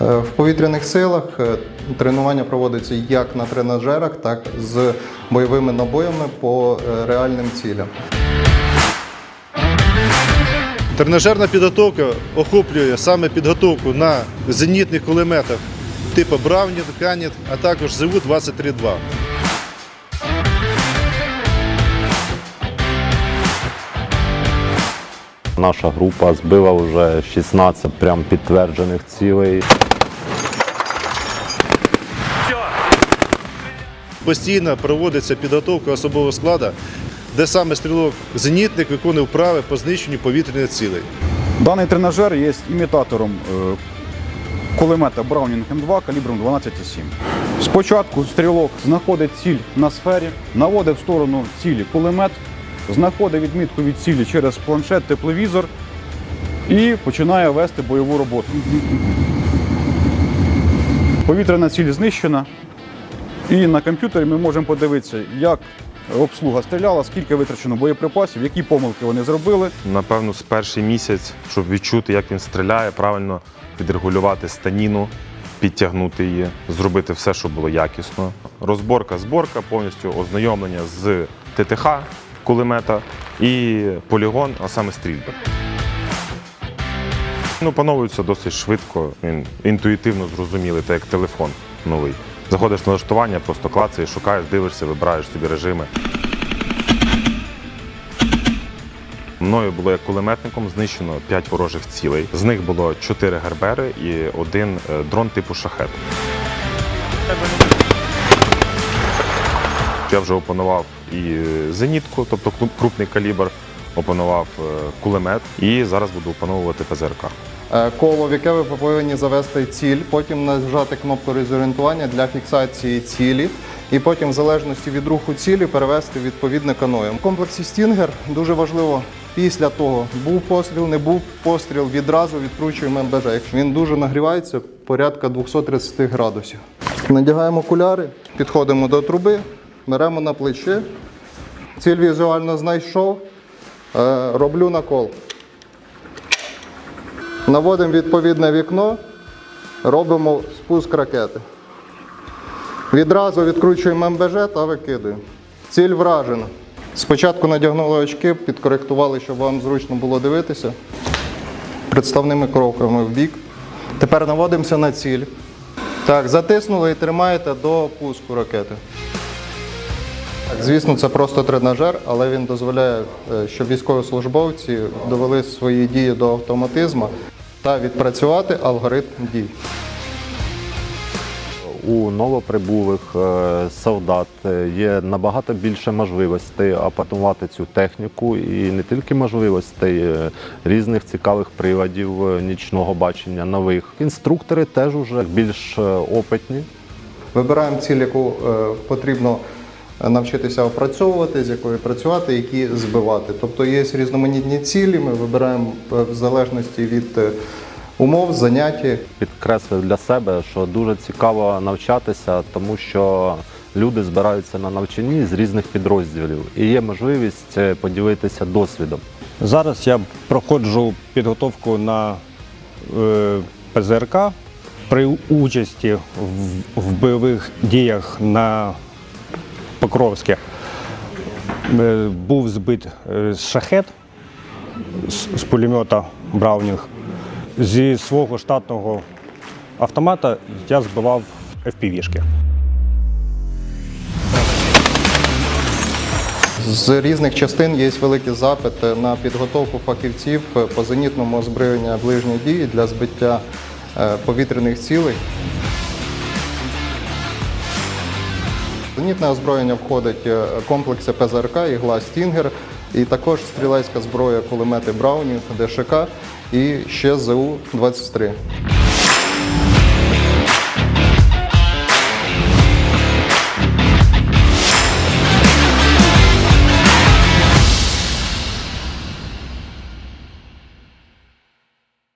Е, В повітряних силах е, тренування проводиться як на тренажерах, так і з бойовими набоями по е, реальним цілям. Тренажерна підготовка охоплює саме підготовку на зенітних кулеметах типу Браунінг, Каніт, а також ЗУ-23-2. Наша група збила вже 16 прям підтверджених цілей. Постійно проводиться підготовка особового складу, де саме стрілок-зенітник виконує вправи по знищенню повітряних цілей. Даний тренажер є імітатором е, кулемета Browning М2 калібром 12,7. Спочатку стрілок знаходить ціль на сфері, наводить в сторону цілі кулемет, знаходить відмітку від цілі через планшет, тепловізор і починає вести бойову роботу. Повітряна ціль знищена. І на комп'ютері ми можемо подивитися, як обслуга стріляла, скільки витрачено боєприпасів, які помилки вони зробили. Напевно, з перший місяць, щоб відчути, як він стріляє, правильно підрегулювати станіну, підтягнути її, зробити все, щоб було якісно. Розборка, зборка, повністю ознайомлення з ТТХ кулемета і полігон, а саме стрільби. Ну, опановується досить швидко, він інтуїтивно зрозумілий, так як телефон новий. Заходиш в налаштування, просто клацаєш, шукаєш, дивишся, вибираєш собі режими. Мною було як кулеметником знищено 5 ворожих цілей. З них було 4 гербери і один е, дрон типу шахет. Я вже опанував і зенітку, тобто кру- крупний калібр, опанував е, кулемет і зараз буду опановувати ПЗРК. Е, Коло, в яке ви повинні завести ціль, потім нажати кнопку розорієнтування для фіксації цілі, і потім, в залежності від руху цілі, перевести відповідне каноє. В комплексі Стінгер дуже важливо після того, був постріл, не був постріл, відразу відкручуємо МБЖ. Він дуже нагрівається, порядка 230 градусів. Надягаємо окуляри, підходимо до труби, беремо на плече. Ціль візуально знайшов, е, роблю накол. Наводимо відповідне вікно, робимо спуск ракети. Відразу відкручуємо МБЖ та викидуємо. Ціль вражена. Спочатку надягнули очки, підкоректували, щоб вам зручно було дивитися. Представними кроками в бік. Тепер наводимося на ціль. Так, затиснули і тримаєте до пуску ракети. Звісно, це просто тренажер, але він дозволяє, е, щоб військовослужбовці довели свої дії до автоматизму та відпрацювати алгоритм дій. У новоприбулих е, солдат е, є набагато більше можливостей опанувати цю техніку і не тільки можливостей різних цікавих приладів нічного бачення нових. Інструктори теж уже більш опитні. Вибираємо ціль, яку потрібно навчитися опрацьовувати, з якою працювати, які збивати. Тобто є різноманітні цілі, ми вибираємо е, в залежності від е, умов, заняття. Підкреслив для себе, що дуже цікаво навчатися, тому що люди збираються на навчанні з різних підрозділів і є можливість е, поділитися досвідом. Зараз я проходжу підготовку на е, ПЗРК при участі в, в бойових діях на Покровське. Е, був збит е, шахет з, пулемета Браунінг. Зі свого штатного автомата я збивав FPV-шки. З різних частин є великий запит на підготовку фахівців по зенітному озброєнню ближньої дії для збиття е, повітряних цілей. Зенітне озброєння входить е, комплекси ПЗРК, ігла Стінгер, і також стрілецька зброя, кулемети Браунінг, ДШК і ще ЗУ-23.